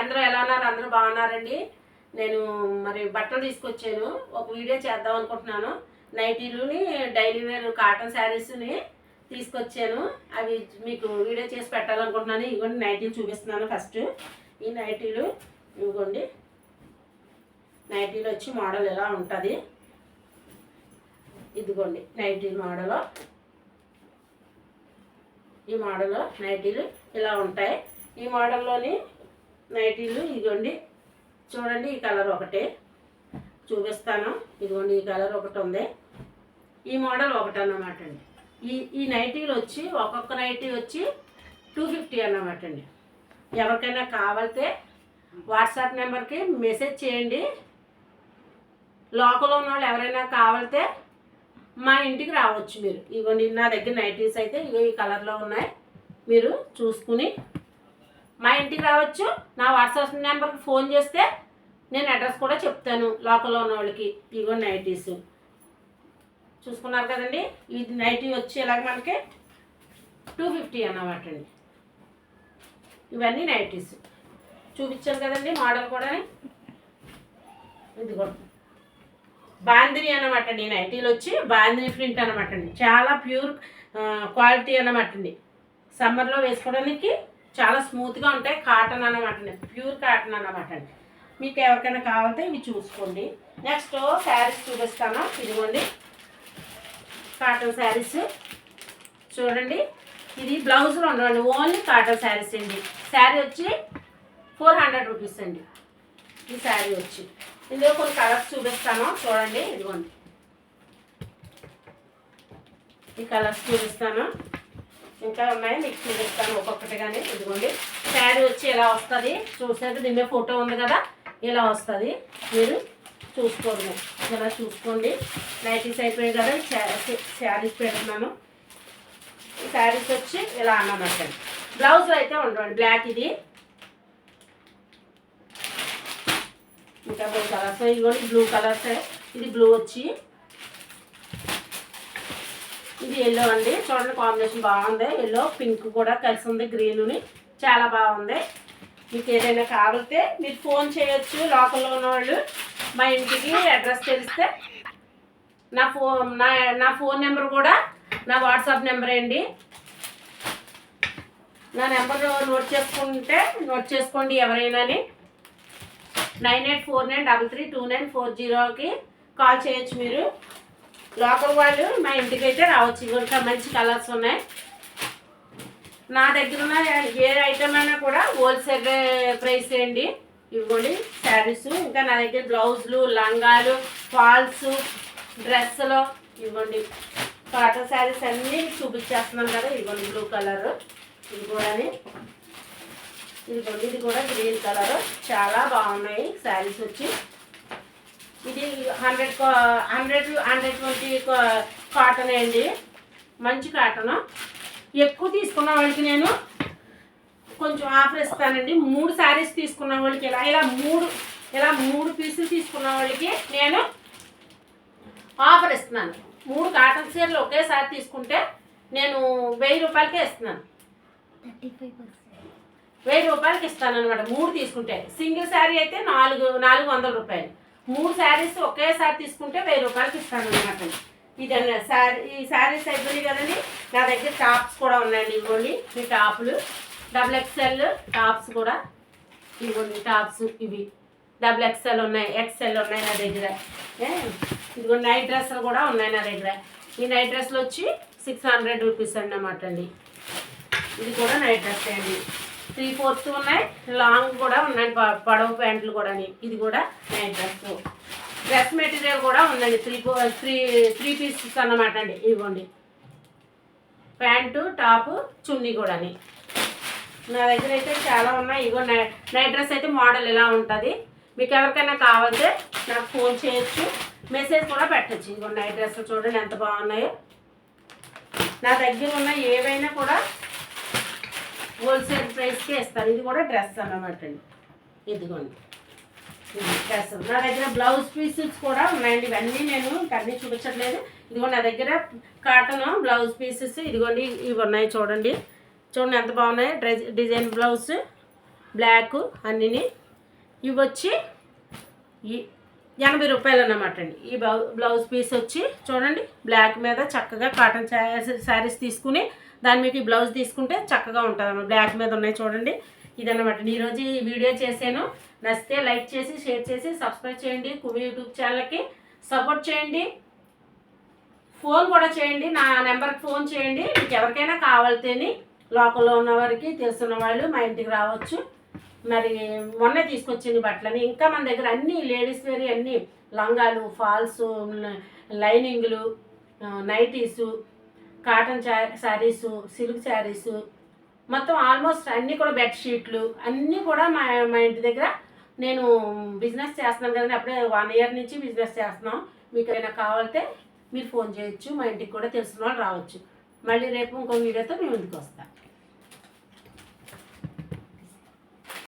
అందరూ ఎలా ఉన్నారు? అందరూ బాగున్నారండి. నేను మరి బట్టలు తీసుకొచ్చాను. ఒక వీడియో చేద్దాం అనుకుంటున్నాను. నైటీలుని డైలీ వేర్ కాటన్ శారీస్ని తీసుకొచ్చాను. అవి మీకు వీడియో చేసి పెట్టాలనుకుంటున్నాను. ఇదిగోండి నైటీలు చూపిస్తున్నాను ఫస్ట్. ఈ నైటీలు ఇదిగోండి నైటీలు వచ్చి మోడల్ ఎలా ఉంటుంది? ఇదిగోండి నైటీలు మోడల్. ఈ మోడల్ నైటీలు ఇలా ఉంటాయి. ఈ మోడల్లోని నైటీలు ఇదిగోండి. చూడండి ఈ కలర్ ఒకటే. చూపిస్తాను. ఇదిగోండి ఈ కలర్ ఒకటి ఉంది. ఈ మోడల్ ఒకటి అన్నమాట అండి. ఈ ఈ నైటీలు వచ్చి ఒక్కొక్క నైటీ వచ్చి టూ ఫిఫ్టీ అన్నమాట అండి. ఎవరికైనా కావాలితే వాట్సాప్ నెంబర్కి మెసేజ్ చేయండి. లోకల్ ఉన్న వాళ్ళు ఎవరైనా కావాలితే మా ఇంటికి రావచ్చు మీరు. ఇవ్వండి నా దగ్గర నైటీస్ అయితే ఇగో ఈ కలర్లో ఉన్నాయి. మీరు చూసుకుని మా ఇంటికి రావచ్చు. నా వాట్సాప్ నెంబర్కి ఫోన్ చేస్తే నేను అడ్రస్ కూడా చెప్తాను లోకల్లో ఉన్న వాళ్ళకి. ఇగో నైటీస్. చూసుకున్నారు కదండి? ఇది నైటీ వచ్చి ఇలాగ మనకి? టూ ఫిఫ్టీ అన్నమాట అండి. ఇవన్నీ నైటీస్. చూపించాను కదండి మోడల్ కూడా. ఇదిగో. బాందిని అనమాట అండి నైటీలు వచ్చి. బాందిని ప్రింట్ అనమాట అండి. చాలా ప్యూర్ క్వాలిటీ అనమాట అండి. సమ్మర్లో వేసుకోవడానికి చాలా స్మూత్గా ఉంటాయి. కాటన్ అనమాట ప్యూర్ కాటన్ అనమాట అండి. మీకు ఎవరికైనా కావాలంటే ఇవి చూసుకోండి. నెక్స్ట్ శారీస్ చూపిస్తాను. ఇదిగోండి. కాటన్ శారీస్ చూడండి. ఇది బ్లౌజ్లో ఉండవండి. ఓన్లీ కాటన్ శారీస్ అండి. శారీ వచ్చి ఫోర్ హండ్రెడ్ రూపీస్ అండి. ఈ శారీ వచ్చి. ఇందులో కొన్ని కలర్స్ చూపిస్తాను. చూడండి. ఇదిగోండి. ఈ కలర్స్ చూపిస్తాను. ఇంకా ఉన్నాయి. మీకు చూపిస్తాను ఒక్కొక్కటి కానీ ఇదిగోండి. శారీ వచ్చి ఇలా వస్తుంది? చూసారు దీని ఫోటో ఉంది కదా? ఇలా వస్తుంది. మీరు చూసుకోండి. ఇలా చూసుకోండి. నైటీస్ అయిపోయాయి కదా? శారీస్ పెడుతున్నాను. ఈ శారీస్ వచ్చి ఇలా అన్నమాట. బ్లౌజ్ అయితే ఉండవండి. బ్లాక్ ఇది. ఇంకా బ్లూ కలర్స్ ఇదిగోండి బ్లూ కలర్స్ ఇది బ్లూ వచ్చి ఇది ఎల్లో అండి. చూడండి కాంబినేషన్ బాగుంది. ఎల్లో పింక్ కూడా కలిసి ఉంది గ్రీనుని చాలా బాగుంది. మీకు ఏదైనా కావాలితే మీరు ఫోన్ చేయొచ్చు. లోకల్లో ఉన్న వాళ్ళు మా ఇంటికి అడ్రస్ తెలిస్తే నా ఫోన్ నా నా ఫోన్ నెంబర్ కూడా నా వాట్సాప్ నెంబర్ అండి. నా నెంబర్ నోట్ చేసుకుంటే నోట్ చేసుకోండి ఎవరైనాని. Nine eight four nine double three two nine four జీరోకి కాల్ చేయొచ్చు మీరు. లోకల్ వాళ్ళు మా ఇంటికి అయితే రావచ్చు. ఇంకా మంచి కలర్స్ ఉన్నాయి. నా దగ్గర ఉన్న ఏ ఐటమ్ అయినా కూడా హోల్సేల్ ప్రైస్ అండి. ఇవ్వండి. శారీస్ ఇంకా నా దగ్గర బ్లౌజులు లంగాలు ఫాల్స్ డ్రెస్సులు ఇవ్వండి. కాటన్ శారీస్ అన్నీ చూపించేస్తున్నాం కదా. ఇవ్వండి బ్లూ కలర్ ఇది కూడా ఇదిగోండి ఇది కూడా గ్రీన్ కలర్ చాలా బాగున్నాయి శారీస్ వచ్చి. ఇది hundred hundred hundred twenty cotton అండి. మంచి కాటన్. ఎక్కువ తీసుకున్న వాళ్ళకి నేను కొంచెం ఆఫర్ ఇస్తానండి. మూడు శారీస్ తీసుకున్న వాళ్ళకి ఇలా ఇలా మూడు ఇలా మూడు పీసులు తీసుకున్న వాళ్ళకి నేను ఆఫర్ ఇస్తున్నాను. మూడు కాటన్ చీరలు ఒకేసారి తీసుకుంటే నేను వెయ్యి రూపాయలకే ఇస్తున్నాను. వెయ్యి రూపాయలకి ఇస్తాను అనమాట మూడు తీసుకుంటే. సింగిల్ శారీ అయితే నాలుగు నాలుగు వందల రూపాయలు. మూడు శారీస్ ఒకేసారి తీసుకుంటే వెయ్యి రూపాయలకి ఇస్తాను అనమాట ఇది శారీ ఈ శారీస్ అయిపోయినాయి కదండి నా దగ్గర టాప్స్ కూడా ఉన్నాయండి ఇవ్వండి. ఈ టాపులు డబుల్ ఎక్స్ఎల్ టాప్స్ కూడా. ఇవ్వండి టాప్స్ ఇవి. డబుల్ ఎక్స్ఎల్ ఉన్నాయి ఎక్స్ఎల్ ఉన్నాయి నా దగ్గర. ఏ, ఇదిగో నైట్ డ్రెస్సులు కూడా ఉన్నాయి నా దగ్గర. ఈ నైట్ డ్రెస్సులు వచ్చి సిక్స్ హండ్రెడ్ రూపీస్ అండి అన్నమాట అండి. ఇది కూడా నైట్ డ్రెస్ అండి. త్రీ ఫోర్త్ ఉన్నాయి. లాంగ్ కూడా ఉన్నాయి. ప- ప్యాంట్లు కూడా ఇది కూడా నైట్ డ్రెస్. డ్రెస్ మెటీరియల్ కూడా ఉందండి. త్రీ త్రీ త్రీ పీసెస్ అన్నమాట అండి. ఇవ్వండి. ప్యాంటు టాపు చున్నీ కూడా నా దగ్గర అయితే చాలా ఉన్నాయి. ఇగో నైట్ డ్రెస్ అయితే మోడల్ ఇలా ఉంటుంది. మీకు ఎవరికైనా కావాలంటే నాకు ఫోన్ చేయొచ్చు. మెసేజ్ కూడా పెట్టచ్చు. ఇగో నైట్ డ్రెస్ చూడండి ఎంత బాగున్నాయో. నా దగ్గర ఉన్న ఏవైనా కూడా హోల్సేల్ ప్రైస్కే ఇస్తాను ఇది కూడా డ్రెస్ అన్నమాట అండి. ఇదిగోండి. డ్రెస్. నా దగ్గర బ్లౌజ్ పీసెస్ కూడా ఉన్నాయండి. ఇవన్నీ నేను అన్నీ చూపించట్లేదు. ఇదిగో నా దగ్గర కాటన్ బ్లౌజ్ పీసెస్ ఇదిగోండి. ఇవి ఉన్నాయి చూడండి. చూడండి ఎంత బాగున్నాయి. డ్రెస్ డిజైన్ బ్లౌజ్ బ్లాక్ అన్నిని. ఇవి వచ్చి ఎనభై రూపాయలు అన్నమాట అండి. ఈ బ్లౌ బ్లౌజ్ పీస్ వచ్చి చూడండి. బ్లాక్ మీద చక్కగా కాటన్ శారీస్ తీసుకుని దాని మీకు ఈ బ్లౌజ్ తీసుకుంటే చక్కగా ఉంటుంది బ్లాక్ మీద ఉన్నాయి చూడండి. ఇదన్నమాట. ఈరోజు ఈ వీడియో చేశాను. నచ్చితే లైక్ చేసి షేర్ చేసి సబ్స్క్రైబ్ చేయండి. కువి యూట్యూబ్ ఛానల్కి సపోర్ట్ చేయండి. ఫోన్ కూడా చేయండి. నా నెంబర్కి ఫోన్ చేయండి. మీకు ఎవరికైనా కావాలితేని లోకల్లో ఉన్న వారికి తెలుసున్న వాళ్ళు మా ఇంటికి రావచ్చు. మరి మొన్నే తీసుకొచ్చింది బట్టలని. ఇంకా మన దగ్గర అన్ని లేడీస్ వేర్ అన్ని లంగాలు falls లైనింగ్లు nighties cotton saris silk saris మొత్తం ఆల్మోస్ట్ అన్నీ కూడా బెడ్షీట్లు అన్నీ కూడా మా మా ఇంటి దగ్గర నేను బిజినెస్ చేస్తున్నాను కదండి. అప్పుడే వన్ ఇయర్ నుంచి బిజినెస్ చేస్తున్నాం. మీకు ఏమైనా కావాలితే మీరు ఫోన్ చేయొచ్చు. మా ఇంటికి కూడా తెలిసిన వాళ్ళు రావచ్చు. మళ్ళీ రేపు ఇంకో వీడియోతో మేము ముందుకు వస్తాను